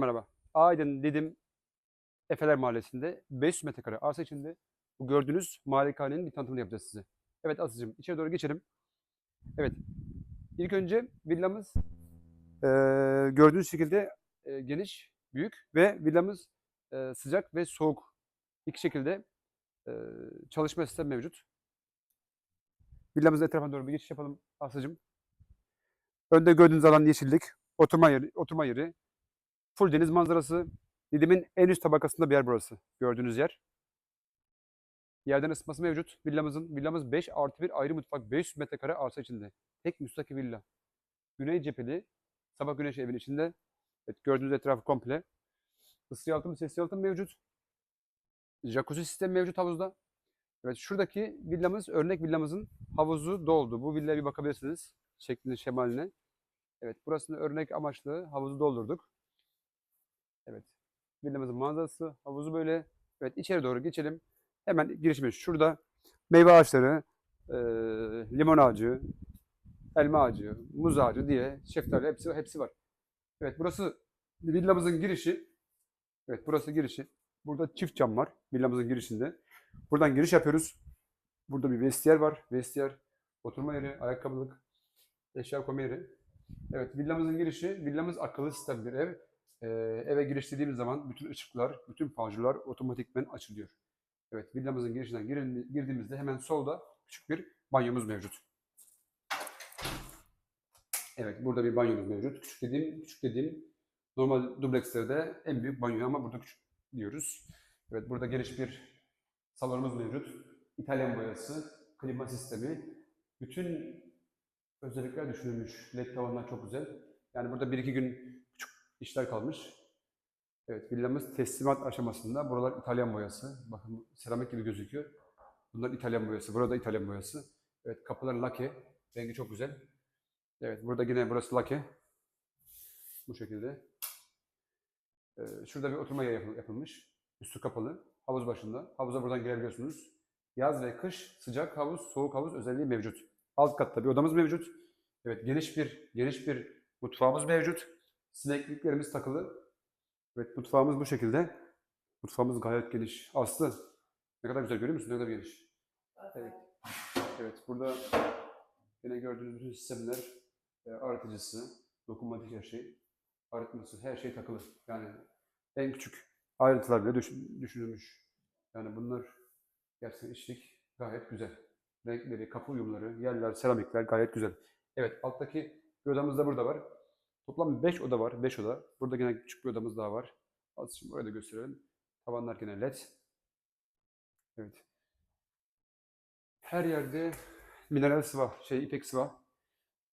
Merhaba. Aydın Didim Efeler Mahallesi'nde 500 metrekare arsa içinde bu gördüğünüz malikanenin bir tanıtımını yapacağız size. Evet Aslı'cığım içeri doğru geçelim. Evet. İlk önce villamız eee, gördüğünüz şekilde eee, geniş, büyük ve villamız eee, sıcak ve soğuk. İki şekilde eee, çalışma sistemi mevcut. Villamızın etrafına doğru bir geçiş yapalım Aslı'cığım. Önde gördüğünüz alan yeşillik, oturma yeri, oturma yeri, Full deniz manzarası. Didim'in en üst tabakasında bir yer burası. Gördüğünüz yer. Yerden ısıtması mevcut. Villamızın, villamız 5 artı 1 ayrı mutfak 500 metrekare arsa içinde. Tek müstakil villa. Güney cepheli. Sabah güneşi evin içinde. Evet, gördüğünüz etrafı komple. Isı yalıtım, ses yalıtım mevcut. Jacuzzi sistemi mevcut havuzda. Evet şuradaki villamız, örnek villamızın havuzu doldu. Bu villaya bir bakabilirsiniz. Şeklini, şemaline. Evet burasını örnek amaçlı havuzu doldurduk. Evet. Villamızın manzarası, havuzu böyle. Evet içeri doğru geçelim. Hemen girişimiz şurada. Meyve ağaçları, eee, limon ağacı, elma ağacı, muz ağacı diye şeftali hepsi hepsi var. Evet burası villamızın girişi. Evet burası girişi. Burada çift cam var villamızın girişinde. Buradan giriş yapıyoruz. Burada bir vestiyer var. Vestiyer, oturma yeri, ayakkabılık, eşya koyma yeri. Evet villamızın girişi, villamız akıllı sistem bir ev. Ee, eve giriş dediğimiz zaman bütün ışıklar, bütün panjurlar otomatikmen açılıyor. Evet, villamızın girişinden girdiğimizde hemen solda küçük bir banyomuz mevcut. Evet, burada bir banyomuz mevcut. Küçük dediğim, küçük dediğim normal dublekslerde en büyük banyo ama burada küçük diyoruz. Evet, burada geniş bir salonumuz mevcut. İtalyan boyası, klima sistemi, bütün özellikler düşünülmüş. LED tavanlar çok güzel. Yani burada bir iki gün işler kalmış. Evet, villamız teslimat aşamasında. Buralar İtalyan boyası. Bakın seramik gibi gözüküyor. Bunlar İtalyan boyası. Burada İtalyan boyası. Evet, kapılar lake. Rengi çok güzel. Evet, burada yine burası lake. Bu şekilde. Ee, şurada bir oturma yeri yapıl- yapılmış. Üstü kapalı. Havuz başında. Havuza buradan girebiliyorsunuz. Yaz ve kış sıcak havuz, soğuk havuz özelliği mevcut. Alt katta bir odamız mevcut. Evet, geniş bir geniş bir mutfağımız mevcut. Sinekliklerimiz takılı. Evet, mutfağımız bu şekilde. Mutfağımız gayet geniş. Aslı, ne kadar güzel görüyor musun? Ne kadar geniş. Evet. Evet, burada yine gördüğünüz bütün sistemler, e, arıtıcısı, dokunmatik her şey, arıtması, her şey takılı. Yani en küçük ayrıntılar bile düşün- düşünülmüş. Yani bunlar gerçekten işlik gayet güzel. Renkleri, kapı uyumları, yerler, seramikler gayet güzel. Evet, alttaki bir odamız da burada var. Toplam 5 oda var, 5 oda. Burada yine küçük bir odamız daha var. Az şimdi oraya da gösterelim. Tavanlar yine led. Evet. Her yerde mineral sıva, şey ipek sıva,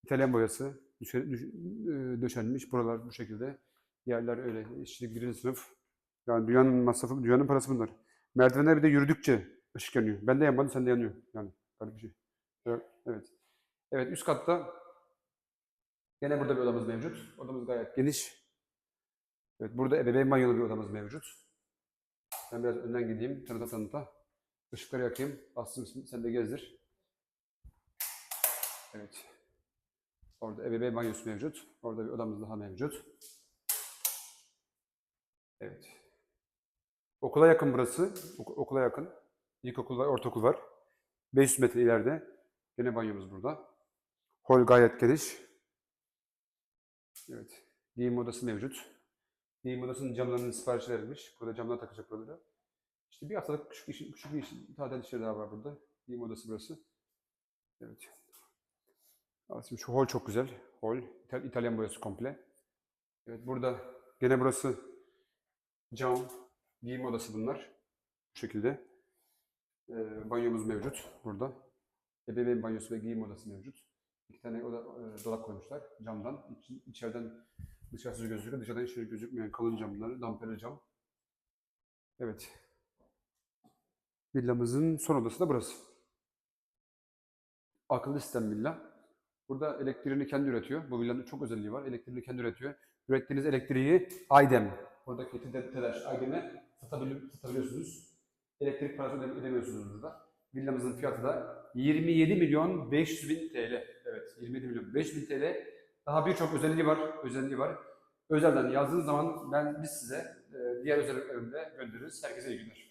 İtalyan boyası düşe- düş- e, döşenmiş. Buralar bu şekilde. Yerler öyle. İşçilik birinci sınıf. Yani dünyanın masrafı, dünyanın parası bunlar. Merdivenler bir de yürüdükçe ışık yanıyor. Ben de yanmadım, sen de yanıyor. Yani garip bir şey. Evet, evet üst katta Gene burada bir odamız mevcut. Odamız gayet geniş. Evet, burada ebeveyn banyolu bir odamız mevcut. Ben biraz önden gideyim, tanıta tanıta. Işıkları yakayım. Aslım sen de gezdir. Evet. Orada ebeveyn banyosu mevcut. Orada bir odamız daha mevcut. Evet. Okula yakın burası. Ok- okula yakın. İlkokul var, ortaokul var. 500 metre ileride. Gene banyomuz burada. Hol gayet geniş. Evet. Giyim odası mevcut. Giyim odasının camlarının siparişi verilmiş. Burada camlar takacak buralara. İşte bir haftalık küçük, iş, küçük bir iş, tatil işleri daha var burada. Giyim odası burası. Evet. Aslında şu hol çok güzel. Hol. İtal- İtalyan boyası komple. Evet burada gene burası cam. Giyim odası bunlar. Bu şekilde. Ee, banyomuz mevcut burada. Ebeveyn banyosu ve giyim odası mevcut. İki tane oda, e, dolap koymuşlar camdan. İç, içeriden dışarısı gözüküyor. Dışarıdan içeri gözükmeyen kalın camlar, damperli cam. Evet. Villamızın son odası da burası. Akıllı sistem villa. Burada elektriğini kendi üretiyor. Bu villanın çok özelliği var. Elektriğini kendi üretiyor. Ürettiğiniz elektriği Aydem. Buradaki TED- TEDAŞ Aydem'e satabiliyorsunuz. Elektrik parası ödem- ödemiyorsunuz burada. Villamızın fiyatı da 27 milyon 500 bin TL. Evet 27 milyon 500 bin TL. Daha birçok özelliği var. Özelliği var. özelden yazdığınız zaman ben biz size e, diğer özelliklerini de göndeririz. Herkese iyi günler.